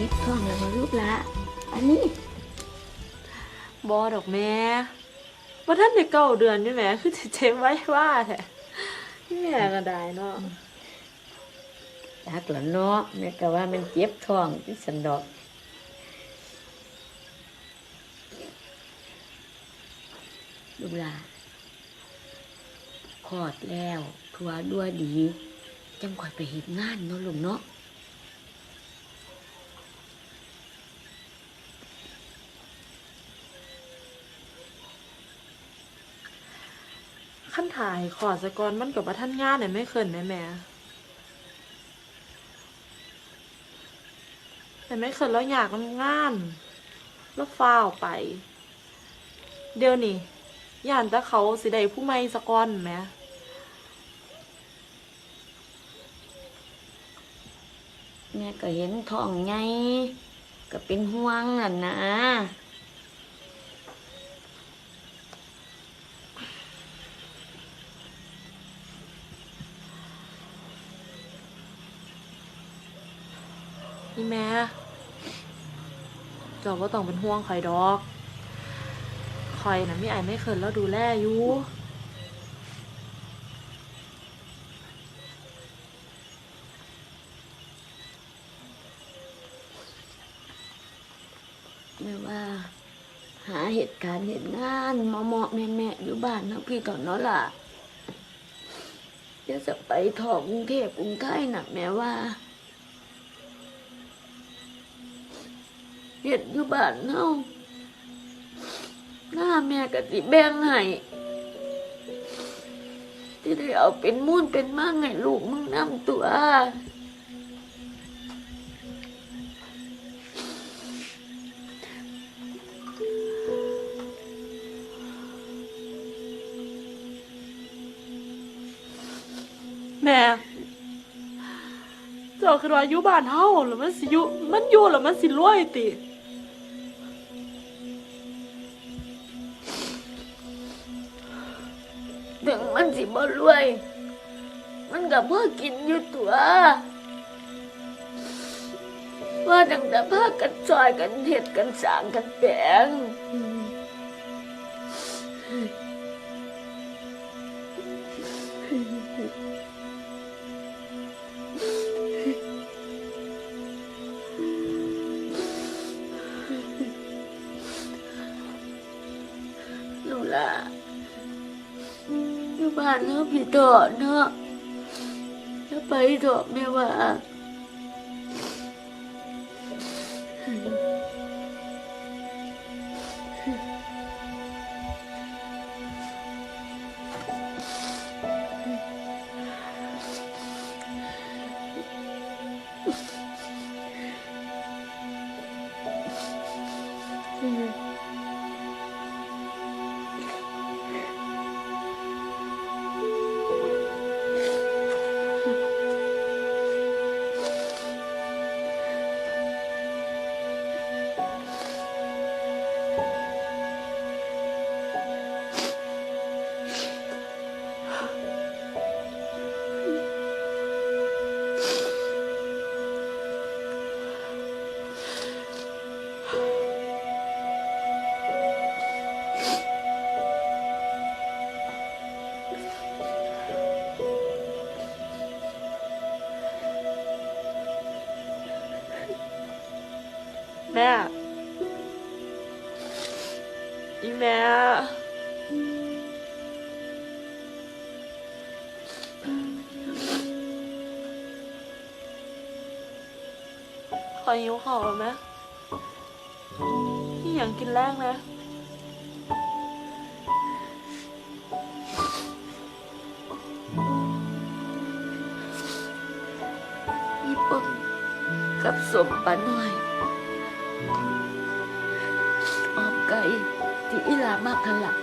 เจ็บท้องแล้วบ่ลูกละอันนี้บอดอกแม่ว่าท่านในเก้าเดือนนี่แหม่คือจะเจ็บไว้ว่าแท้พี่แม่ก็ได้เนาะจักละเนาะแม่ก็ว่ามันเจ็บท้องที่สันดอกลูกหลาคลอดแล้วทัวด้วยดี จังค่อยไปเฮ็ดงานเนาะลูกเนาะ ขั้นถ่ายขอสกอนมันกับว่าท่านงานเนี่ยไม่เคินแม่แม่แต่ไม่เคินแล้วอยากทำงาน แล้วฟ้าวไป เดี๋ยวนี้ย่านแต่เขาสิได้ผู้ไม่สกอนแหมแม่ก็เห็นท้องไงก็เป็นห่วงน่ะนะี่แม่เจ้าก็ต้องเป็นห่วงคอยดอกคอยนะไม่ไอายไม่เคินแล้วดูแลอยู่แม่ว่าหาเหตุการณ์เหตุงานเหมาะๆแม่ๆอยู่บ้านนะพี่ก่อนเนาะล่ะจะจะไปถอกกรุงเทพกรุงไทยน่ะแม่ว่า เฮ็ดอยู่บ้านเฮาหน้าแม่ก็สิแบ่งให้ที่ได้เอาเป็นมูลเป็นมั่งให้ลูกมึงนำตัวแม่เจ้าคือว่าอยู่บ้านเฮาหรือมันสิอยู่มันอยู่หรือมันสิรวยติ ถึงมันสิบ่รวย มันก็เพื่อกินอยู่ตัวว่าดังแต่พากันซอยกันเห็ดกันสางกันแปลงลูกล่ะ บ้านเนาะพี่ต่อเนาะถ้าไปเถอะแม่ว่าอืม แม่ อีแม่ ขอยิ้วขาแล้วไหมพี่อยากกินแรกนะมีปนกับสมปลาหน่อย ออมไก่ที่อีหลามากกันละ